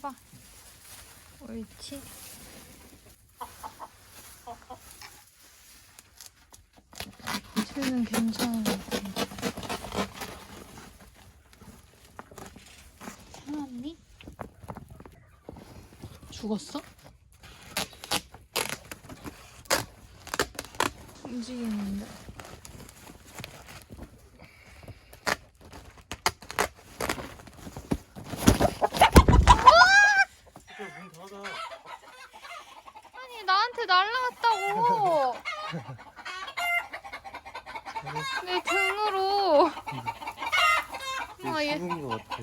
가봐. 옳지. 쟤는 괜찮은 것 같아. 살았니? 죽었어? 움직이는데? 문 닫아. 아니 나한테 날라갔다고 내 등으로 아, 얘- 죽은 거 같아.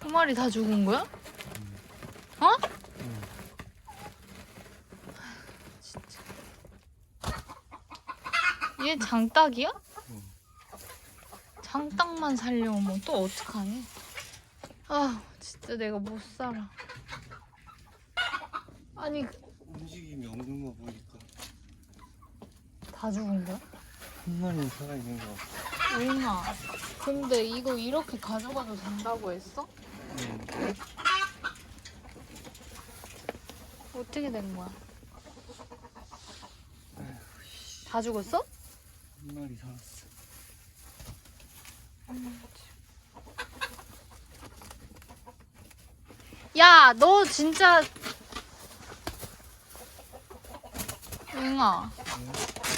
두 마리 다 죽은 거야? 어? 응. 진짜 얘 장딱이야? 응. 장딱만 살려면 또 어떡하니? 아 진짜 내가 못 살아 아니 움직임이 없는 거 보니까 다 죽은 거야? 한 마리는 살아있는 거 같아. 응아 근데 이거 이렇게 가져가도 된다고 했어? 응. 어떻게 된 거야? 다 죽었어? 한 마리 살았어. 야, 너 진짜 응아,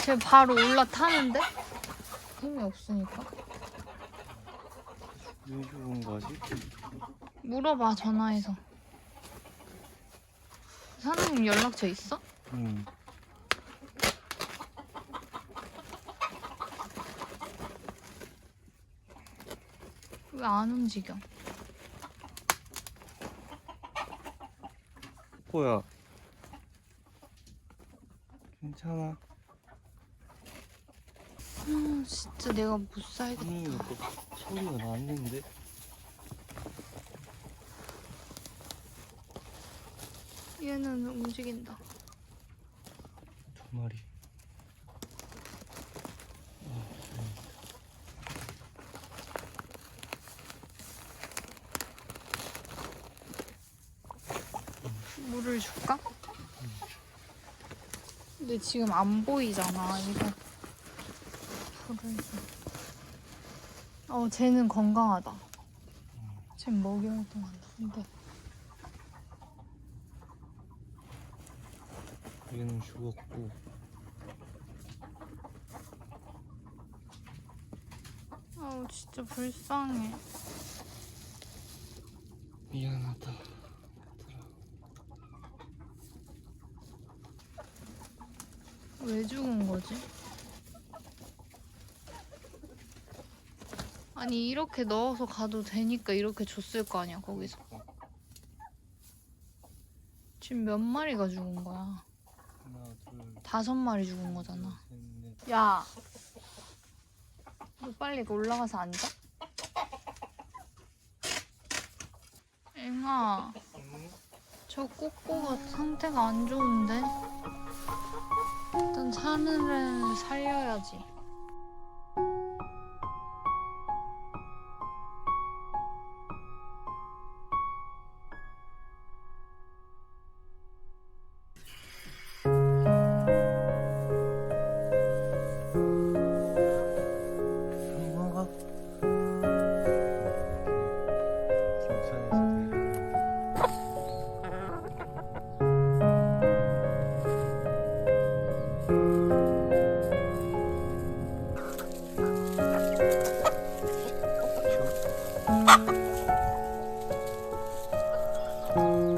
쟤 바로 올라타는데? 힘이 없으니까. 왜 죽은 거지? 물어봐 전화해서. 사장님 연락처 있어? 응. 왜 안 움직여? 뭐야? 괜찮아. 아, 진짜 내가 못 살겠다. 분명히 또 소리가 났는데. 얘는 움직인다. 두 마리. 물을 줄까? 근데 지금 안 보이잖아, 이거. 불을 좀. 어, 쟤는 건강하다. 쟤는 먹이 활동한다. 근데 얘는 죽었고. 아우 진짜 불쌍해. 미안하다. 왜 죽은 거지? 아니 이렇게 넣어서 가도 되니까 이렇게 줬을 거 아니야 거기서. 지금 몇 마리가 죽은 거야? 하나, 둘, 다섯 마리 죽은 거잖아. 셋, 넷. 야, 너 빨리 올라가서 앉아. 앵아, 응? 저 꼬꼬가 상태가 안 좋은데. 일단 사늘을 살려야지. 嗯。